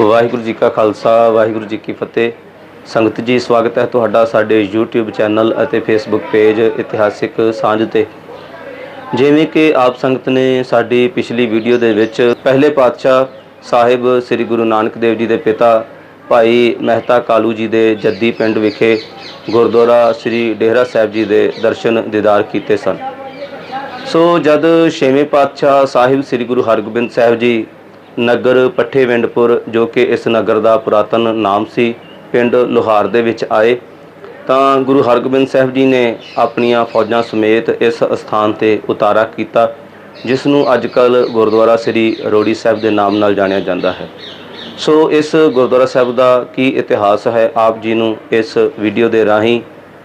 ਵਾਹਿਗੁਰੂ ਜੀ ਕਾ ਖਾਲਸਾ, ਵਾਹਿਗੁਰੂ ਜੀ ਕੀ ਫਤਿਹ। ਸੰਗਤ ਜੀ, ਸਵਾਗਤ ਹੈ ਤੁਹਾਡਾ ਸਾਡੇ YouTube ਚੈਨਲ ਅਤੇ Facebook ਪੇਜ ਇਤਿਹਾਸਿਕ ਸਾਂਝ ਤੇ। ਜਿਵੇਂ ਕਿ ਆਪ ਸੰਗਤ ਨੇ ਸਾਡੀ ਪਿਛਲੀ ਵੀਡੀਓ ਦੇ ਵਿੱਚ ਪਹਿਲੇ ਪਾਤਸ਼ਾਹ ਸਾਹਿਬ ਸ੍ਰੀ ਗੁਰੂ ਨਾਨਕ ਦੇਵ ਜੀ ਦੇ ਪਿਤਾ ਭਾਈ ਮਹਿਤਾ ਕਾਲੂ ਜੀ ਦੇ ਜੱਦੀ ਪਿੰਡ ਵਿਖੇ ਗੁਰਦੁਆਰਾ ਸ੍ਰੀ ਡੇਹਰਾ ਸਾਹਿਬ ਜੀ ਦੇ ਦਰਸ਼ਨ ਦੀਦਾਰ ਕੀਤੇ ਸਨ। ਸੋ ਜਦ ਛੇਵੇਂ ਪਾਤਸ਼ਾਹ ਸਾਹਿਬ ਸ੍ਰੀ ਗੁਰੂ ਹਰਗੋਬਿੰਦ ਸਾਹਿਬ ਜੀ ਨਗਰ ਪੱਠੇ ਵਿੰਡਪੁਰ ਜੋ ਕਿ ਇਸ ਨਗਰ ਦਾ ਪੁਰਾਤਨ ਨਾਮ ਸੀ, ਪਿੰਡ ਲੋਹਾਰ ਦੇ ਵਿੱਚ ਆਏ। ਤਾਂ ਗੁਰੂ ਹਰਗੋਬਿੰਦ ਸਾਹਿਬ ਜੀ ਨੇ ਆਪਣੀਆਂ ਫੌਜਾਂ ਸਮੇਤ ਇਸ ਸਥਾਨ ਤੇ ਉਤਾਰਾ ਕੀਤਾ, ਜਿਸ ਨੂੰ ਅੱਜ ਅੱਜਕੱਲ ਗੁਰਦੁਆਰਾ ਸ੍ਰੀ ਰੋੜੀ ਸਾਹਿਬ ਦੇ ਨਾਮ ਨਾਲ ਜਾਣਿਆ ਜਾਂਦਾ ਹੈ। ਸੋ ਇਸ ਗੁਰਦੁਆਰਾ ਸਾਹਿਬ ਦਾ ਕੀ ਇਤਿਹਾਸ ਹੈ, ਆਪ ਜੀ ਨੂੰ ਇਸ ਵੀਡੀਓ ਦੇ ਰਾਹੀਂ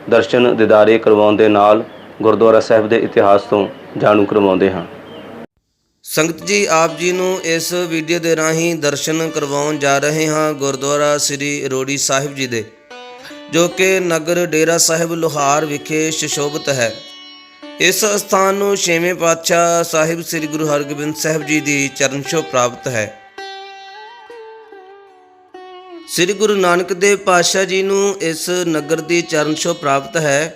ਦਰਸ਼ਨ ਦਿਦਾਰੇ ਕਰਵਾਉਣ ਦੇ ਨਾਲ ਗੁਰਦੁਆਰਾ ਸਾਹਿਬ ਦੇ ਇਤਿਹਾਸ ਤੋਂ ਜਾਣੂ ਕਰਵਾਉਂਦੇ ਹਾਂ। ਸੰਗਤ ਜੀ, ਆਪ ਜੀ ਨੂੰ ਇਸ ਵੀਡੀਓ ਦੇ ਰਾਹੀਂ ਦਰਸ਼ਨ ਕਰਵਾਉਣ ਜਾ ਰਹੇ ਹਾਂ ਗੁਰਦੁਆਰਾ ਸ੍ਰੀ ਰੋੜੀ ਸਾਹਿਬ ਜੀ ਦੇ, ਜੋ ਕਿ ਨਗਰ ਡੇਰਾ ਸਾਹਿਬ ਲੋਹਾਰ ਵਿਖੇ ਸ਼ਿਸ਼ੋਭਤ ਹੈ। ਇਸ ਸਥਾਨ ਨੂੰ ਛੇਵੇਂ ਪਾਤਸ਼ਾਹ ਸਾਹਿਬ ਸ੍ਰੀ ਗੁਰੂ ਹਰਗੋਬਿੰਦ ਸਾਹਿਬ ਜੀ ਦੀ ਚਰਨ ਛੋਹ ਪ੍ਰਾਪਤ ਹੈ। ਸ੍ਰੀ ਗੁਰੂ ਨਾਨਕ ਦੇਵ ਪਾਤਸ਼ਾਹ ਜੀ ਨੂੰ ਇਸ ਨਗਰ ਦੀ ਚਰਨ ਛੋਹ ਪ੍ਰਾਪਤ ਹੈ।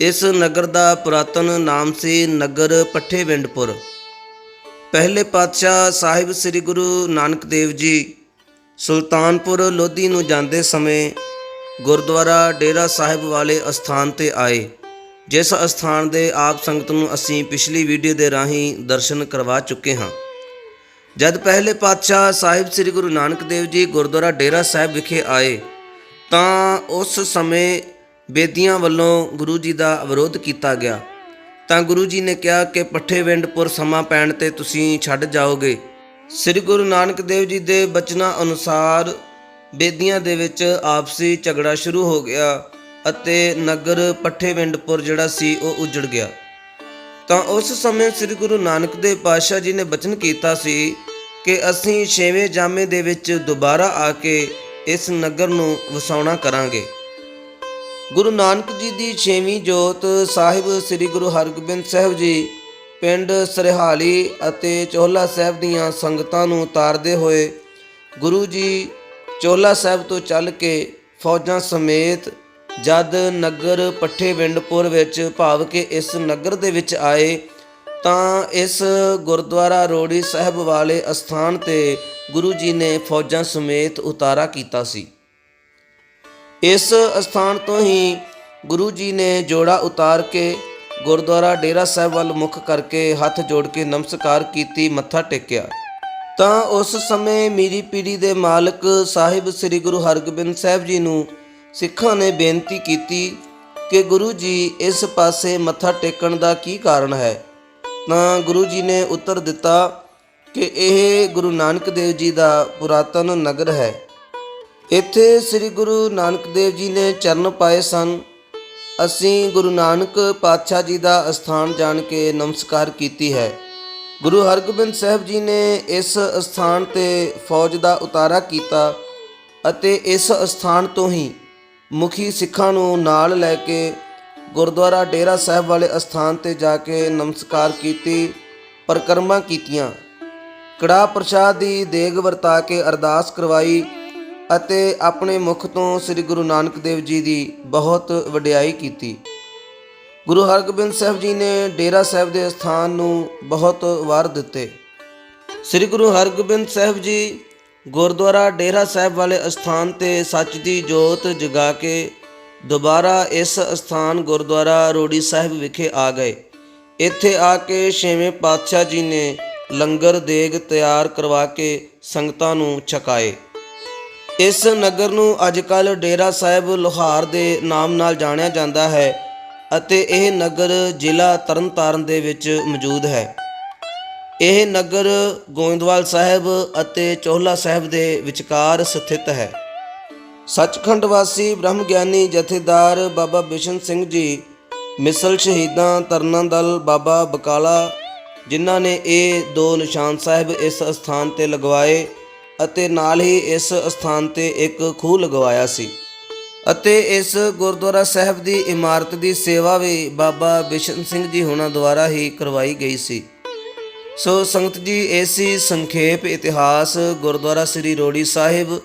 ਇਸ ਨਗਰ ਦਾ ਪੁਰਾਤਨ ਨਾਮ ਸੀ ਨਗਰ ਪੱਠੇਵਿੰਡਪੁਰ। ਪਹਿਲੇ ਪਾਤਸ਼ਾਹ ਸਾਹਿਬ ਸ੍ਰੀ ਗੁਰੂ ਨਾਨਕ ਦੇਵ ਜੀ ਸੁਲਤਾਨਪੁਰ ਲੋਧੀ ਨੂੰ ਜਾਂਦੇ ਸਮੇਂ ਗੁਰਦੁਆਰਾ ਡੇਰਾ ਸਾਹਿਬ ਵਾਲੇ ਅਸਥਾਨ ਤੇ ਆਏ, ਜਿਸ ਅਸਥਾਨ ਦੇ ਆਪ ਸੰਗਤ ਨੂੰ ਅਸੀਂ ਪਿਛਲੀ ਵੀਡੀਓ ਦੇ ਰਾਹੀਂ ਦਰਸ਼ਨ ਕਰਵਾ ਚੁੱਕੇ ਹਾਂ। ਜਦ ਪਹਿਲੇ ਪਾਤਸ਼ਾਹ ਸਾਹਿਬ ਸ੍ਰੀ ਗੁਰੂ ਨਾਨਕ ਦੇਵ ਜੀ ਗੁਰਦੁਆਰਾ ਡੇਰਾ ਸਾਹਿਬ ਵਿਖੇ ਆਏ, ਤਾਂ ਉਸ ਸਮੇਂ ਬੇਦੀਆਂ ਵੱਲੋਂ ਗੁਰੂ ਜੀ ਦਾ ਵਿਰੋਧ ਕੀਤਾ ਗਿਆ। ਤਾਂ ਗੁਰੂ ਜੀ ਨੇ ਕਿਹਾ ਕਿ ਪੱਠੇ ਵਿੰਡਪੁਰ ਸਮਾਂ ਪੈਣ ਤੇ ਤੁਸੀਂ ਛੱਡ ਜਾਓਗੇ। ਸ੍ਰੀ ਗੁਰੂ ਨਾਨਕ ਦੇਵ ਜੀ ਦੇ ਬਚਨਾਂ ਅਨੁਸਾਰ ਬੇਦੀਆਂ ਦੇ ਵਿੱਚ ਆਪਸੀ ਝਗੜਾ ਸ਼ੁਰੂ ਹੋ ਗਿਆ ਅਤੇ ਨਗਰ ਪੱਠੇ ਵਿੰਡਪੁਰ ਜਿਹੜਾ ਸੀ ਉਹ ਉਜੜ ਗਿਆ। ਤਾਂ ਉਸ ਸਮੇਂ ਸ੍ਰੀ ਗੁਰੂ ਨਾਨਕ ਦੇਵ ਪਾਤਸ਼ਾਹ ਜੀ ਨੇ ਬਚਨ ਕੀਤਾ ਸੀ ਕਿ ਅਸੀਂ ਛੇਵੇਂ ਜਾਮੇ ਦੇ ਵਿੱਚ ਦੁਬਾਰਾ ਆ ਕੇ ਇਸ ਨਗਰ ਨੂੰ ਵਸਾਉਣਾ ਕਰਾਂਗੇ। ਗੁਰੂ ਨਾਨਕ ਜੀ ਦੀ ਛੇਵੀਂ ਜੋਤ ਸਾਹਿਬ ਸ੍ਰੀ ਗੁਰੂ ਹਰਗੋਬਿੰਦ ਸਾਹਿਬ ਜੀ ਪਿੰਡ ਸਰਹਾਲੀ ਅਤੇ ਚੋਹਲਾ ਸਾਹਿਬ ਦੀਆਂ ਸੰਗਤਾਂ ਨੂੰ ਉਤਾਰਦੇ ਹੋਏ ਗੁਰੂ ਜੀ ਚੋਹਲਾ ਸਾਹਿਬ ਤੋਂ ਚੱਲ ਕੇ ਫੌਜਾਂ ਸਮੇਤ ਜਦ ਨਗਰ ਪੱਠੇ ਵਿੰਡਪੁਰ ਵਿੱਚ ਭਾਵ ਕਿ ਇਸ ਨਗਰ ਦੇ ਵਿੱਚ ਆਏ ਤਾਂ ਇਸ ਗੁਰਦੁਆਰਾ ਰੋੜੀ ਸਾਹਿਬ ਵਾਲੇ ਅਸਥਾਨ ਤੇ ਗੁਰੂ ਜੀ ਨੇ ਫੌਜਾਂ ਸਮੇਤ ਉਤਾਰਾ ਕੀਤਾ ਸੀ। ਇਸ ਅਸਥਾਨ ਤੋਂ ਹੀ ਗੁਰੂ ਜੀ ਨੇ ਜੋੜਾ ਉਤਾਰ ਕੇ ਗੁਰਦੁਆਰਾ ਡੇਰਾ ਸਾਹਿਬ ਵੱਲ ਮੁਖ ਕਰਕੇ ਹੱਥ ਜੋੜ ਕੇ ਨਮਸਕਾਰ ਕੀਤੀ, ਮੱਥਾ ਟੇਕਿਆ। ਤਾਂ ਉਸ ਸਮੇਂ ਮੀਰੀ ਪੀੜੀ ਦੇ ਮਾਲਕ ਸਾਹਿਬ ਸ੍ਰੀ ਗੁਰੂ ਹਰਗੋਬਿੰਦ ਸਾਹਿਬ ਜੀ ਨੂੰ ਸਿੱਖਾਂ ਨੇ ਬੇਨਤੀ ਕੀਤੀ ਕਿ ਗੁਰੂ ਜੀ, ਇਸ ਪਾਸੇ ਮੱਥਾ ਟੇਕਣ ਦਾ ਕੀ ਕਾਰਨ ਹੈ? ਤਾਂ ਗੁਰੂ ਜੀ ਨੇ ਉੱਤਰ ਦਿੱਤਾ ਕਿ ਇਹ ਗੁਰੂ ਨਾਨਕ ਦੇਵ ਜੀ ਦਾ ਪੁਰਾਤਨ ਨਗਰ ਹੈ। ਇੱਥੇ ਸ੍ਰੀ ਗੁਰੂ ਨਾਨਕ ਦੇਵ ਜੀ ਨੇ ਚਰਨ ਪਾਏ ਸਨ। ਅਸੀਂ ਗੁਰੂ ਨਾਨਕ ਪਾਤਸ਼ਾਹ ਜੀ ਦਾ ਅਸਥਾਨ ਜਾਣ ਕੇ ਨਮਸਕਾਰ ਕੀਤੀ ਹੈ। ਗੁਰੂ ਹਰਗੋਬਿੰਦ ਸਾਹਿਬ ਜੀ ਨੇ ਇਸ ਅਸਥਾਨ ਤੇ ਫੌਜ ਦਾ ਉਤਾਰਾ ਕੀਤਾ ਅਤੇ ਇਸ ਅਸਥਾਨ ਤੋਂ ਹੀ ਮੁਖੀ ਸਿੱਖਾਂ ਨੂੰ ਨਾਲ ਲੈ ਕੇ ਗੁਰਦੁਆਰਾ ਡੇਰਾ ਸਾਹਿਬ ਵਾਲੇ ਅਸਥਾਨ ਤੇ ਜਾ ਕੇ ਨਮਸਕਾਰ ਕੀਤੀ, ਪਰਕਰਮਾ ਕੀਤੀਆਂ। ਕੜਾ ਪ੍ਰਸ਼ਾਦ ਦੀ ਦੇਗ ਵਰਤਾ ਕੇ ਅਰਦਾਸ ਕਰਵਾਈ ਅਤੇ ਆਪਣੇ ਮੁਖ ਤੋਂ ਸ੍ਰੀ ਗੁਰੂ ਨਾਨਕ ਦੇਵ ਜੀ ਦੀ ਬਹੁਤ ਵਡਿਆਈ ਕੀਤੀ। ਗੁਰੂ ਹਰਗੋਬਿੰਦ ਸਾਹਿਬ ਜੀ ਨੇ ਡੇਰਾ ਸਾਹਿਬ ਦੇ ਸਥਾਨ ਨੂੰ ਬਹੁਤ ਵਾਰ ਦਿੱਤੇ। ਸ੍ਰੀ ਗੁਰੂ ਹਰਗੋਬਿੰਦ ਸਾਹਿਬ ਜੀ ਗੁਰਦੁਆਰਾ ਡੇਰਾ ਸਾਹਿਬ ਵਾਲੇ ਅਸਥਾਨ ਤੇ ਸੱਚ ਦੀ ਜੋਤ ਜਗਾ ਕੇ ਦੁਬਾਰਾ ਇਸ ਅਸਥਾਨ ਗੁਰਦੁਆਰਾ ਰੋੜੀ ਸਾਹਿਬ ਵਿਖੇ ਆ ਗਏ। ਇੱਥੇ ਆ ਕੇ ਛੇਵੇਂ ਪਾਤਸ਼ਾਹ ਜੀ ਨੇ ਲੰਗਰ ਦੇਗ ਤਿਆਰ ਕਰਵਾ ਕੇ ਸੰਗਤਾਂ ਨੂੰ ਛਕਾਏ। ਇਸ ਨਗਰ ਨੂੰ ਅੱਜਕੱਲ ਡੇਰਾ ਸਾਹਿਬ ਲੋਹਾਰ ਦੇ ਨਾਮ ਨਾਲ ਜਾਣਿਆ ਜਾਂਦਾ ਹੈ ਅਤੇ ਇਹ ਨਗਰ ਜ਼ਿਲ੍ਹਾ ਤਰਨਤਾਰਨ ਦੇ ਵਿੱਚ ਮੌਜੂਦ ਹੈ। ਇਹ ਨਗਰ ਗੋਇੰਦਵਾਲ ਸਾਹਿਬ ਅਤੇ ਚੋਹਲਾ ਸਾਹਿਬ ਦੇ ਵਿਚਕਾਰ ਸਥਿਤ ਹੈ। ਸੱਚਖੰਡ ਵਾਸੀ ਬ੍ਰਹਮ ਗਿਆਨੀ ਜਥੇਦਾਰ ਬਾਬਾ ਬਿਸ਼ਨ ਸਿੰਘ ਜੀ, ਮਿਸਲ ਸ਼ਹੀਦਾਂ ਤਰਨਾ ਦਲ ਬਾਬਾ ਬਕਾਲਾ, ਜਿਨ੍ਹਾਂ ਨੇ ਇਹ ਦੋ ਨਿਸ਼ਾਨ ਸਾਹਿਬ ਇਸ ਸਥਾਨ ਤੇ ਲਗਵਾਏ ਅਤੇ ਨਾਲ ਹੀ ਇਸ ਸਥਾਨ ਤੇ ਇੱਕ ਖੂਹ ਲਗਵਾਇਆ ਸੀ। ਅਤੇ ਇਸ ਗੁਰਦੁਆਰਾ ਸਾਹਿਬ ਦੀ ਇਮਾਰਤ ਦੀ ਸੇਵਾ ਵੀ ਬਾਬਾ ਬਿਸ਼ਨ ਸਿੰਘ ਜੀ ਹੁਣਾਂ ਦੁਆਰਾ ਹੀ ਕਰਵਾਈ ਗਈ ਸੀ। ਸੋ ਸੰਗਤ ਜੀ, ਇਹ ਸੰਖੇਪ ਇਤਿਹਾਸ ਗੁਰਦੁਆਰਾ ਸ੍ਰੀ ਰੋੜੀ ਸਾਹਿਬ,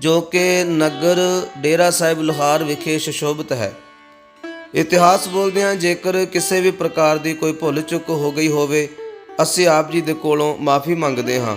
ਜੋ ਕਿ ਨਗਰ ਡੇਰਾ ਸਾਹਿਬ ਲੋਹਾਰ ਵਿਖੇ ਸ਼ੋਭਿਤ ਹੈ। ਇਤਿਹਾਸ ਬੋਲਦਿਆਂ ਜੇਕਰ ਕਿਸੇ ਵੀ ਪ੍ਰਕਾਰ ਦੀ ਕੋਈ ਭੁੱਲ ਚੁੱਕ ਹੋ ਗਈ ਹੋਵੇ, ਅਸੀਂ ਆਪ ਜੀ ਦੇ ਕੋਲੋਂ ਮਾਫੀ ਮੰਗਦੇ ਹਾਂ।